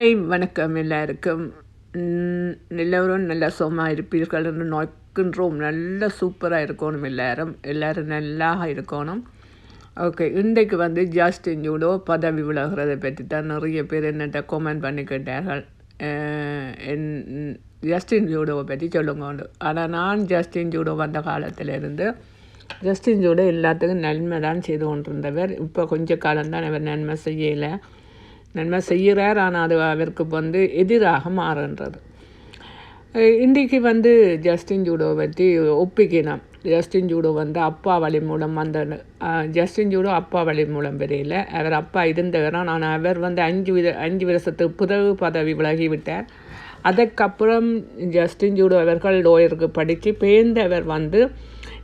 வணக்கம் எல்லாருக்கும். எல்லோரும் நல்லா சுகமாக இருப்பீர்கள் என்று நோக்கின்றோம். நல்ல சூப்பராக இருக்கணும் எல்லாரும். எல்லாரும் நல்லா இருக்கணும். ஓகே இன்றைக்கு வந்து ஜாஸ்டின் ஜூடோ பதவி விலகிறதை பற்றி தான் நிறைய பேர் என்னட்ட கமெண்ட் பண்ணி கேட்டார்கள் என் ஜஸ்டின் ஜூடோவை பற்றி சொல்லுங்க ஆனால் நான் ஜஸ்டின் ஜூடோ வந்த காலத்திலிருந்து ஜஸ்டின் ஜூடோ எல்லாத்துக்கும் நன்மை தான் செய்து கொண்டிருந்தவர். இப்போ கொஞ்சம் காலம்தான் அவர் நன்மை செய்யலை. நன்மை செய்கிறார் ஆனால் அது அவருக்கு வந்து எதிராக மாறுன்றது இன்றைக்கு வந்து ஜஸ்டின் ஜூடோ பற்றி ஒப்பிக்கணும் ஜஸ்டின் ஜூடோ வந்து அப்பா வழி மூலம் வந்த ஜஸ்டின் ஜூடோ அப்பா வழி மூலம் பெரியல அவர் அப்பா இருந்தவரான் ஆனால் அவர் வந்து அஞ்சு வித அஞ்சு வருஷத்துக்கு புதவு பதவி விலகி விட்டார் அதற்கப்புறம் ஜஸ்டின் ஜூடோ அவர்கள் லோயருக்கு படித்து பேர்ந்தவர் வந்து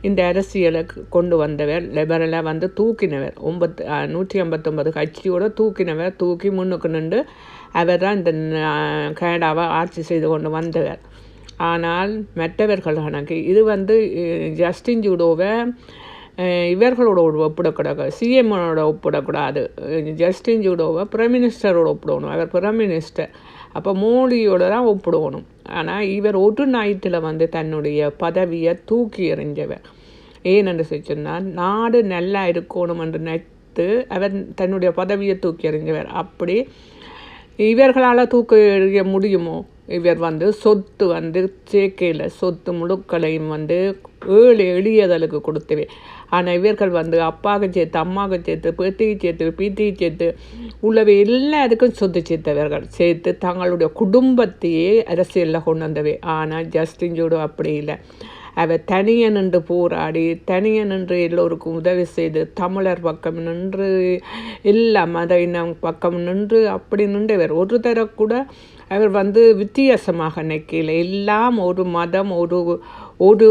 இந்த அரசியலை கொண்டு வந்தவர் லிபரலை வந்து தூக்கினவர். ஒன்பத்து நூற்றி ஐம்பத்தொம்பது கட்சியோட தூக்கினவர் தூக்கி முன்னுக்கு நின்று அவர் தான் இந்த கேடாவை ஆட்சி செய்து கொண்டு வந்தவர். ஆனால் மற்றவர்கள் கணக்கு இது வந்து ஜஸ்டின் ஜூடோவை இவர்களோட ஒப்பிடக்கூடாது சிஎம்மோட ஒப்பிடக்கூடாது. ஜஸ்டின் ஜூடோவை பிரைம் மினிஸ்டரோட ஒப்பிடணும். அவர் பிரைம் மினிஸ்டர் அப்போ மோடியோட தான் ஒப்பிடணும். ஆனால் இவர் ஒரு நைட்டில் வந்து தன்னுடைய பதவியை தூக்கி எறிஞ்சவர். ஏனென்று சொல்லி சொன்னால் நாடு நல்லா இருக்கணும் என்று நினைத்து அவர் தன்னுடைய பதவியை தூக்கி எறிஞ்சவர். அப்படி இவர்களால் தூக்க எறிய முடியுமோ? இவர் வந்து சொத்து வந்து சேர்க்கையில் சொத்து முழுக்களையும் வந்து ஏழு எளியதலுக்கு கொடுத்தவே. ஆனால் இவர்கள் வந்து அப்பாவுக்கு சேர்த்து அம்மாவுக்கு சேர்த்து பேத்திக்கு சேர்த்து பீத்திக்கு சேர்த்து உள்ளவை எல்லாத்துக்கும் சொத்து சேர்த்தவர்கள். சேர்த்து தங்களுடைய குடும்பத்தையே அரசியலில் கொண்டு வந்தவை. ஆனால் ஜஸ்டின் ஜூடோ அப்படி இல்லை. அவர் தனியே நின்று போராடி தனியே நின்று எல்லோருக்கும் உதவி செய்து தமிழர் பக்கம் நின்று எல்லா மத இனம் பக்கம் நின்று அப்படி நின்றவர். ஒரு தர கூட அவர் வந்து வித்தியாசமாக நிற்கல. எல்லாம் ஒரு மதம் ஒரு ஒரு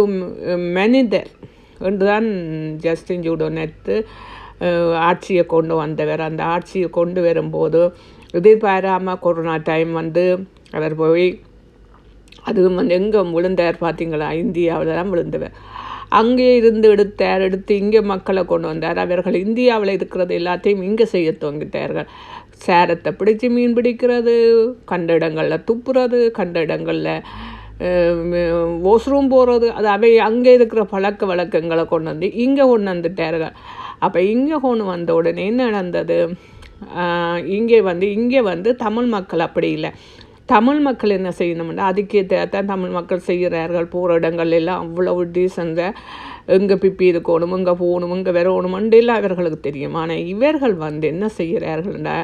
மனிதர் என்றுதான் ஜஸ்டின் ஜூடோ நேற்று ஆட்சியை கொண்டு வந்தவர். அந்த ஆட்சியை கொண்டு வரும்போது எதிர்பாராமல் கொரோனா டைம் வந்து அவர் போய் அதுவும் வந்து எங்கே விழுந்தார் பார்த்தீங்களா இந்தியாவில் தான் விழுந்தவர். அங்கே இருந்து எடுத்தார் எடுத்து இங்கே மக்களை கொண்டு வந்தார். அவர்கள் இந்தியாவில் இருக்கிறது எல்லாத்தையும் இங்கே செய்ய துவங்கிட்டார்கள். சேரத்தை பிடிச்சி மீன் பிடிக்கிறது கண்ட இடங்களில் துப்புறது கண்ட இடங்களில் வாஷ்ரூம் போகிறது அது அவை அங்கே இருக்கிற பழக்க வழக்கங்களை கொண்டு வந்து இங்கே கொண்டு வந்துட்டார்கள். அப்போ இங்கே கொண்டு வந்த உடனே என்ன நடந்தது? இங்கே வந்து இங்கே வந்து தமிழ் மக்கள் அப்படி இல்லை. தமிழ் மக்கள் என்ன செய்யணும்னா அதுக்கேற்ற தான் தமிழ் மக்கள் செய்கிறார்கள். போகிற இடங்கள் எல்லாம் அவ்வளவு டீசெண்டாக எங்கே பிப்பி இருக்கணும் இங்கே போகணும் இங்கே வரணுமெண்டு எல்லாம் இவர்களுக்கு தெரியும். ஆனால் இவர்கள் வந்து என்ன செய்கிறார்கள்டா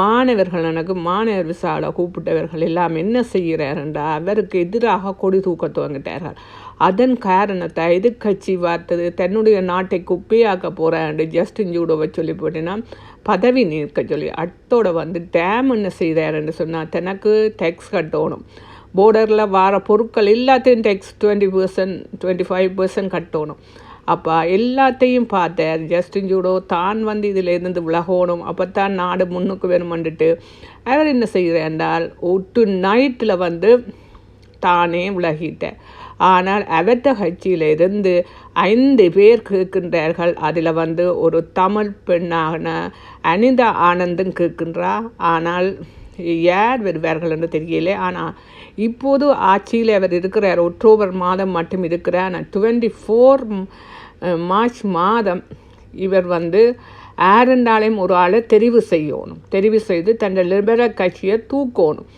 மாணவர்கள் எனக்கு மாணவர் விசால கூப்பிட்டவர்கள் எல்லாம் என்ன செய்கிறார்கள்டா அவருக்கு எதிராக கொடி தூக்க துவங்கிட்டார்கள். அதன் காரணத்தை எதிர்கட்சி பார்த்தது தன்னுடைய நாட்டை குப்பையாக்க போகிறான்னு ஜஸ்டின் ஜூடோவை சொல்லி போட்டேன்னா பதவி நிற்க சொல்லி அத்தோட வந்து டேம் என்ன செய்தாருன்னு சொன்னால் தனக்கு டேக்ஸ் கட்டணும். போர்டரில் வர பொருட்கள் எல்லாத்தையும் tax twenty percent twenty five percent கட்டணும். அப்போ எல்லாத்தையும் பார்த்தார் ஜஸ்டின் ஜூடோ தான் வந்து இதில் இருந்து விலகணும் அப்போ தான் நாடு முன்னுக்கு வேணுமெண்டுட்டு அவர் என்ன செய்கிறார் என்றால் ஒட்டு நைட்டில் வந்து தானே விலகிட்டார். ஆனால் அவற்ற கட்சியிலிருந்து ஐந்து பேர் கேட்கின்றார்கள். அதில் வந்து ஒரு தமிழ் பெண்ணான அனிதா ஆனந்தும் கேட்கின்றா. ஆனால் யார் வருவார்கள் என்று தெரியல ஆனால் இப்போது ஆட்சியில் அவர் இருக்கிறார். ஒக்டோபர் மாதம் மட்டும் இருக்கிறார். ஆனால் டுவெண்ட்டி ஃபோர் மார்ச் மாதம் இவர் வந்து ஆரண்டாலையும் ஒரு ஆளை தெரிவு செய்யணும். தெரிவு செய்து தன் லிபரல் கட்சியை தூக்கணும்.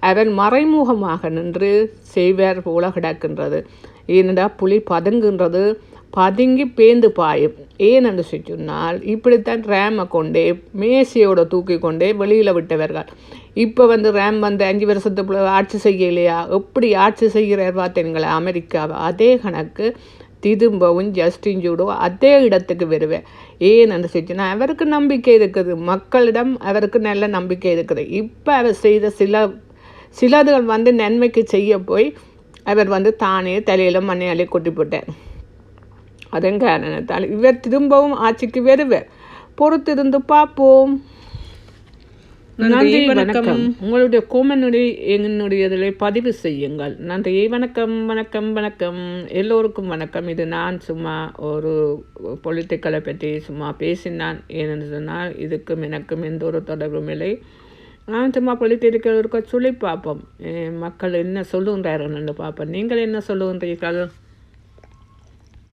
அவர் மறைமுகமாக நின்று செய்வார் போல கிடக்கின்றது. ஏனென்றா புலி பதுங்குன்றது பதுங்கி பேந்து பாயும். ஏனென்று சொன்னால் இப்படித்தான் ரேமை கொண்டே மேசியோட தூக்கி கொண்டே வெளியில் விட்டவர்கள். இப்போ வந்து ரேம் வந்து அஞ்சு வருஷத்துக்குள்ள ஆட்சி செய்யலையா? எப்படி ஆட்சி செய்கிறார் பார்த்தீங்களா அமெரிக்காவை. அதே கணக்கு திரும்பவும் ஜஸ்டின் ஜூடோ அதே இடத்துக்கு வருவேன் ஏன் சொன்னா அவருக்கு நம்பிக்கை இருக்குது. மக்களிடம் அவருக்கு நல்ல நம்பிக்கை இருக்குது. இப்போ அவர் செய்த சில சிலதுகள் வந்து நன்மைக்கு செய்ய போய் அவர் வந்து தானே தலையில் மண்ணையாலே கொட்டி போட்டார். அதன் காரணத்தால் இவர் திரும்பவும் ஆட்சிக்கு வருவார். பொறுத்திருந்து பார்ப்போம். நன்றி வணக்கம். உங்களுடைய கோமனுடைய என்னுடைய இதில் பதிவு செய்யுங்கள். நன்றி வணக்கம் வணக்கம் வணக்கம். எல்லோருக்கும் வணக்கம். இது நான் சும்மா ஒரு பொலிட்டிக்கலை பற்றி சும்மா பேசினான். ஏனென்று சொன்னால் இதுக்கும் எனக்கும் எந்த ஒரு தொடர்பும் இல்லை. நான் சும்மா பொலிட்டிருக்கிறவருக்கு சொல்லி பார்ப்போம். மக்கள் என்ன சொல்லுகின்றார்கள் பார்ப்போம். நீங்கள் என்ன சொல்லுகின்றீர்கள்?